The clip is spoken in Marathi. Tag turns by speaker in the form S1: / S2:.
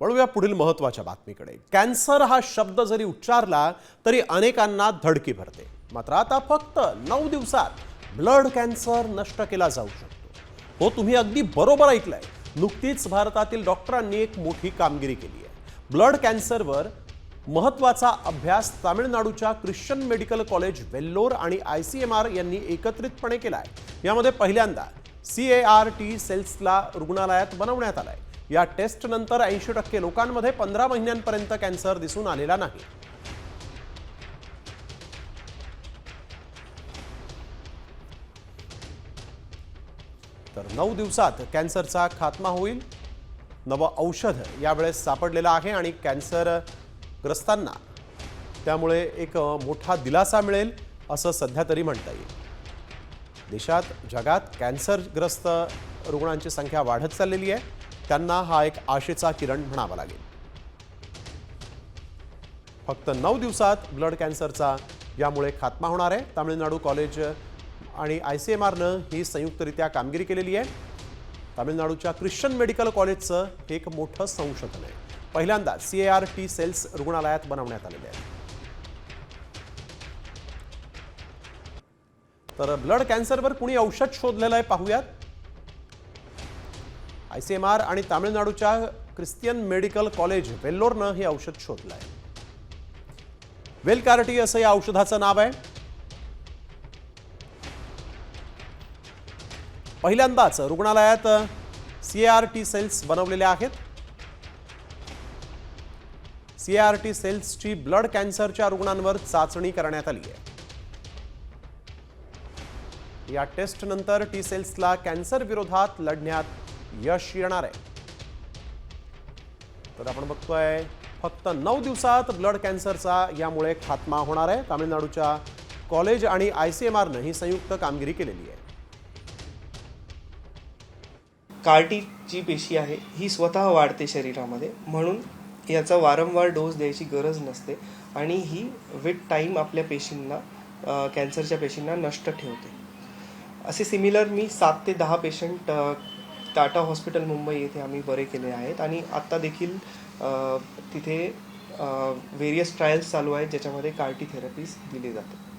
S1: वळूया पुढील महत्त्वाच्या बातमीकडे. कॅन्सर हा शब्द जरी उच्चारला तरी अनेकांना धडकी भरते. मात्र आता फक्त नऊ दिवसात ब्लड कॅन्सर नष्ट केला जाऊ शकतो. हो तुम्ही अगदी बरोबर ऐकलंय. नुकतीच भारतातील डॉक्टरांनी एक मोठी कामगिरी केली आहे. ब्लड कॅन्सरवर महत्त्वाचा अभ्यास तामिळनाडूच्या ख्रिश्चन मेडिकल कॉलेज वेल्लोर आणि आय सी एम आर यांनी एकत्रितपणे केला आहे यामध्ये पहिल्यांदा सी ए आर टी सेल्सला रुग्णालयात बनवण्यात आलाय. या टेस्ट नंतर ऐंशी टक्के लोकांमध्ये पंधरा महिन्यांपर्यंत कॅन्सर दिसून आलेला नाही. तर नऊ दिवसात कॅन्सरचा खात्मा होईल. नवं औषध यावेळेस सापडलेलं आहे आणि कॅन्सरग्रस्तांना त्यामुळे एक मोठा दिलासा मिळेल असं सध्या तरी म्हणता येईल. देशात जगात कॅन्सरग्रस्त रुग्णांची संख्या वाढत चाललेली आहे. त्यांना हा एक आशेचा किरण म्हणावा लागेल. फक्त नऊ दिवसात ब्लड कॅन्सरचा यामुळे खात्मा होणार आहे. तामिळनाडू कॉलेज आणि आय सी एम आरनं ही संयुक्तरित्या कामगिरी केलेली आहे. तामिळनाडूच्या ख्रिश्चन मेडिकल कॉलेजचं हे एक मोठं संशोधन आहे. पहिल्यांदा C A R T cells रुग्णालयात बनवण्यात आलेले आहे तर ब्लड कॅन्सरवर कुणी औषध शोधलेलं आहे पाहूयात. आय सी एम आर आणि तामिळनाडूच्या ख्रिस्तियन मेडिकल कॉलेज वेल्लोरनं हे औषध शोधलं आहे वेलकार्टी असं या औषधाचं नाव आहे. पहिल्यांदाच रुग्णालयात सी आर टी सेल्स बनवलेल्या आहेत. सी आर टी सेल्सची ब्लड कॅन्सरच्या रुग्णांवर चाचणी करण्यात आली आहे. या टेस्ट नंतर टी सेल्सला कॅन्सर विरोधात लढण्यात यश येणार आहे. तर आपण बघतोय फक्त नऊ दिवसात ब्लड कॅन्सरचा यामुळे खात्मा होणार आहे. तामिळनाडूच्या कॉलेज आणि आय सी एम आरनं ही संयुक्त कामगिरी केलेली आहे.
S2: कार्टी जी पेशी आहे ही स्वतः वाढते शरीरामध्ये म्हणून याचा वारंवार डोस द्यायची गरज नसते आणि ही विथ टाईम आपल्या पेशींना कॅन्सरच्या पेशींना नष्ट ठेवते. असे सिमिलर मी सात ते दहा पेशंट टाटा हॉस्पिटल मुंबई येथे आम्ही बरे केले आहेत आणि आत्ता देखील तिथे व्हेरियस ट्रायल्स चालू आहेत ज्याच्यामध्ये कार्टी थेरपीज दिली जाते